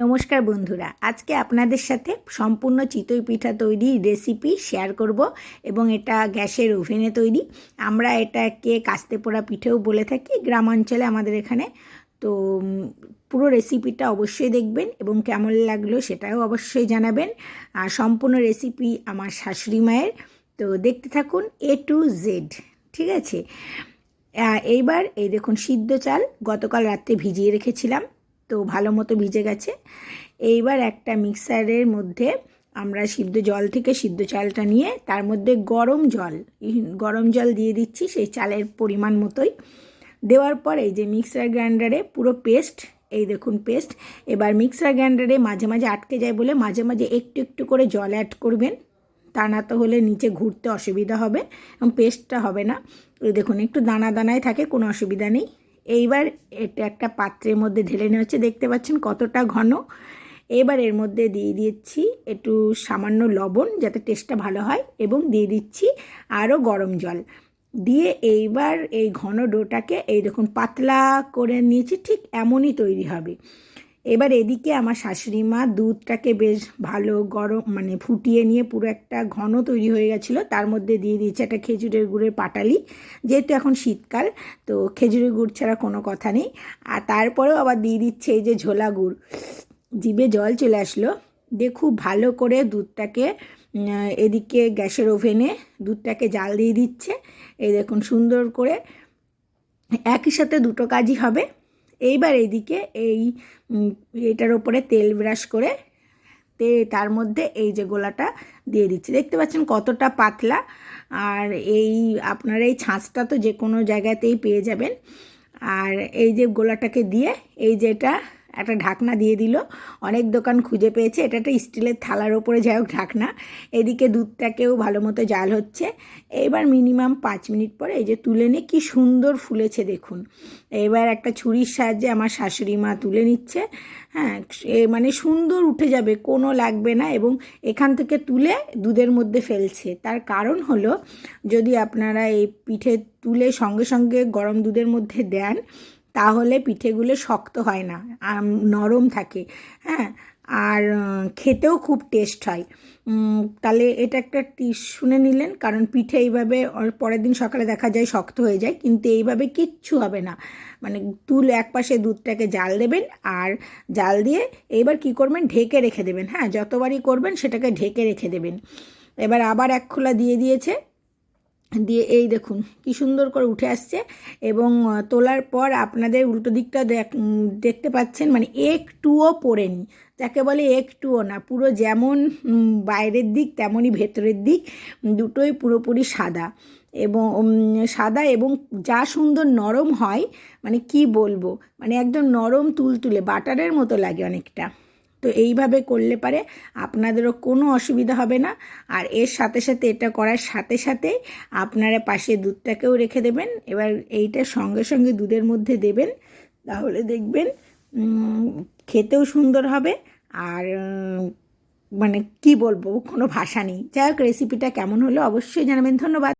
নমস্কার বন্ধুরা, আজকে আপনাদের সাথে সম্পূর্ণ চিতই পিঠা তৈরি রেসিপি শেয়ার করব এবং এটা গ্যাসের ওভেনে তৈরি। আমরা এটাকে কাস্তে পোড়া পিঠেও বলে থাকি গ্রাম অঞ্চলে আমাদের এখানে। তো পুরো রেসিপিটা অবশ্যই দেখবেন এবং কেমন লাগল সেটাও অবশ্যই জানাবেন। আর সম্পূর্ণ রেসিপি আমার শাশুড়ি মায়ের। তো, দেখতে থাকুন এ টু জেড ঠিক আছে? এইবার এই দেখুন সিদ্ধ চাল গতকাল রাত্রে ভিজিয়ে রেখেছিলাম। তো ভালো মতো ভিজে গেছে। এইবার একটা মিক্সারের মধ্যে আমরা সিদ্ধ জল থেকে সিদ্ধ চালটা নিয়ে তার মধ্যে গরম জল গরম জল দিয়ে দিচ্ছি সেই চালের পরিমাণ মতোই। দেওয়ার পর যে মিক্সার গ্রাইন্ডারে পুরো পেস্ট, এই দেখুন পেস্ট, এবার মিক্সার গ্রাইন্ডারে মাঝে মাঝে আটকে যায় বলে মাঝে মাঝে একটু একটু করে জল অ্যাড করবেন। তা না তো হলে নিচে ঘুরতে অসুবিধা হবে এবং পেস্টটা হবে না। দেখুন, একটু দানা দানায় থাকে, কোনো অসুবিধা নেই। এইবার এটা একটা পাত্রের মধ্যে ঢেলে নেওয়া হচ্ছে। দেখতে পাচ্ছেন কতটা ঘন। এবার এর মধ্যে দিয়ে দিচ্ছি একটু সামান্য লবণ যাতে টেস্টটা ভালো হয় এবং দিয়ে দিচ্ছি আরও গরম জল। দিয়ে এইবার এই ঘন ডোটাকে এই দেখুন, পাতলা করে নিয়েছি, ঠিক এমনই তৈরি হবে। এবার এদিকে আমার শাশুড়ি মা দুধটাকে বেশ ভালো গরম মানে ফুটিয়ে নিয়ে পুরো একটা ঘন তৈরি হয়ে গেছিল। তার মধ্যে দিয়ে দিয়েছে একটা খেজুরের গুড়ের পাটালি। যেহেতু এখন শীতকাল, তো খেজুরের গুড় ছাড়া কোনো কথা নেই। আর তারপরেও আবার দিয়ে দিচ্ছে এই যে ঝোলা গুড়। জিভে জল চলে আসলো। দিয়ে খুব ভালো করে দুধটাকে এদিকে গ্যাসের ওভেনে দুধটাকে জাল দিয়ে দিচ্ছে। এই দেখুন সুন্দর করে একই সাথে দুটো কাজই হবে। এইবার এদিকে এই এটার ওপরে তেল ব্রাশ করে তে, তার মধ্যে এই যে গোলাটা দিয়ে দিচ্ছি। দেখতে পাচ্ছেন কতটা পাতলা। আর এই, আপনার এই ছাঁচটা তো যে কোনো জায়গাতেই পেয়ে যাবেন। আর এই যে গোলাটাকে দিয়ে এই যে এটা একটা ঢাকনা দিয়ে দিল। অনেক দোকান খুঁজে পেয়েছে। এটা একটা স্টিলের থালার ওপরে, যাই হোক ঢাকনা। এদিকে দুধটাকেও ভালো মতো জাল হচ্ছে। এইবার মিনিমাম পাঁচ মিনিট পরে এই যে তুলে নিয়ে কি সুন্দর ফুলেছে দেখুন। এবার একটা ছুরির সাহায্যে আমার শাশুড়ি মা তুলে নিচ্ছে। হ্যাঁ এ মানে সুন্দর উঠে যাবে, কোনো লাগবে না এবং এখান থেকে তুলে দুধের মধ্যে ফেলছে। তার কারণ হলো, যদি আপনারা এই পিঠে তুলে সঙ্গে সঙ্গে গরম দুধের মধ্যে দেন তাহলে পিঠেগুলো শক্ত হয় না আম, নরম থাকে হ্যাঁ? আর খেতেও খুব টেস্ট হয়। তাহলে এটা একটা টিস শুনে নিলেন কারণ পিঠে এইভাবে পরের দিন সকালে দেখা যায় শক্ত হয়ে যায় কিন্তু এইভাবে কিচ্ছু হবে না। মানে তুল এক পাশে দুধটাকে জাল দেবেন আর জাল দিয়ে এইবার কি করবেন ঢেকে রেখে দেবেন হ্যাঁ? যতবারই করবেন সেটাকে ঢেকে রেখে দেবেন। এবার আবার এক খোলা দিয়ে দিয়েছে দিয়ে এই দেখুন, কি সুন্দর করে উঠে আসছে এবং তোলার পর আপনাদের উল্টো দিকটা দেখ- দেখতে পাচ্ছেন মানে একটুও পড়েনি। যাকে বলে একটুও না, পুরো যেমন বাইরের দিক তেমনই ভেতরের দিক, দুটোই পুরোপুরি সাদা। এবং সাদা এবং যা সুন্দর নরম হয় মানে কি বলব মানে একদম নরম তুলতুলে, বাটারের মতো লাগে অনেকটা। তো এইভাবে করলে পারে আপনাদেরও কোনো অসুবিধা হবে না। আর এর সাথে সাথে এটা করার সাথে সাথে আপনারা পাশে দুধটাকেও রেখে দেবেন। এবার এইটা সঙ্গে সঙ্গে দুধের মধ্যে দেবেন। তাহলে দেখবেন খেতেও সুন্দর হবে। আর মানে কি বলব, কোনো ভাষা নেই। যাই হোক রেসিপিটা কেমন হলো অবশ্যই জানাবেন। ধন্যবাদ।